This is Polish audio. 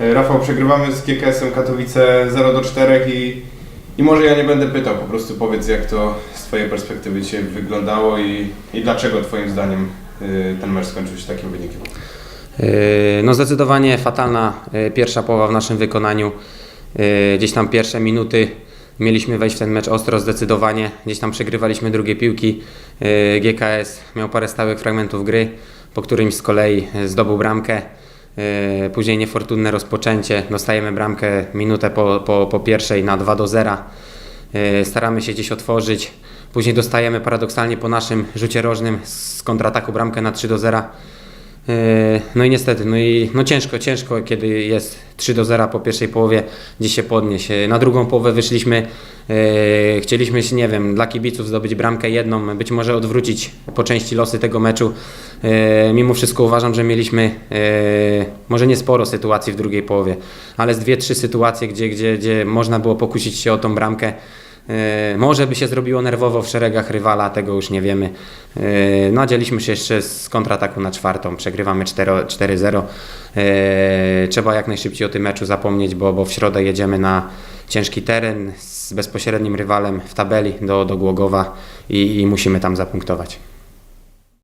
E, Rafał, przegrywamy z GKS-em Katowice 0 do 4 i, i może ja nie będę pytał, po prostu powiedz jak to z Twojej perspektywy Cię wyglądało i, i dlaczego Twoim zdaniem y, ten mecz skończył się takim wynikiem. Yy, No zdecydowanie fatalna pierwsza połowa w naszym wykonaniu. Gdzieś tam pierwsze minuty mieliśmy wejść w ten mecz ostro zdecydowanie. Gdzieś tam przegrywaliśmy drugie piłki. Yy, GKS miał parę stałych fragmentów gry, po którymś z kolei yy, zdobył bramkę. Yy, Później niefortunne rozpoczęcie. Dostajemy bramkę minutę po, po, po pierwszej na 2 do 0. Yy, Staramy się gdzieś otworzyć. Później dostajemy paradoksalnie po naszym rzucie rożnym z kontrataku bramkę na 3 do 0. Yy, No i niestety, no i no ciężko, ciężko, kiedy jest 3 do 0 po pierwszej połowie, gdzieś się podnieść. Na drugą połowę wyszliśmy, yy, chcieliśmy, nie wiem, dla kibiców zdobyć bramkę jedną, być może odwrócić po części losy tego meczu. Yy, Mimo wszystko uważam, że mieliśmy może nie sporo sytuacji w drugiej połowie, ale z dwie, trzy sytuacje, gdzie, gdzie, gdzie można było pokusić się o tą bramkę. Yy, Może by się zrobiło nerwowo w szeregach rywala, tego już nie wiemy. Yy, Nadzieliśmy się jeszcze z kontrataku na czwartą, przegrywamy 4 4-0. Yy, Trzeba jak najszybciej o tym meczu zapomnieć, bo, bo w środę jedziemy na ciężki teren z bezpośrednim rywalem w tabeli do, do Głogowa i, i musimy tam zapunktować.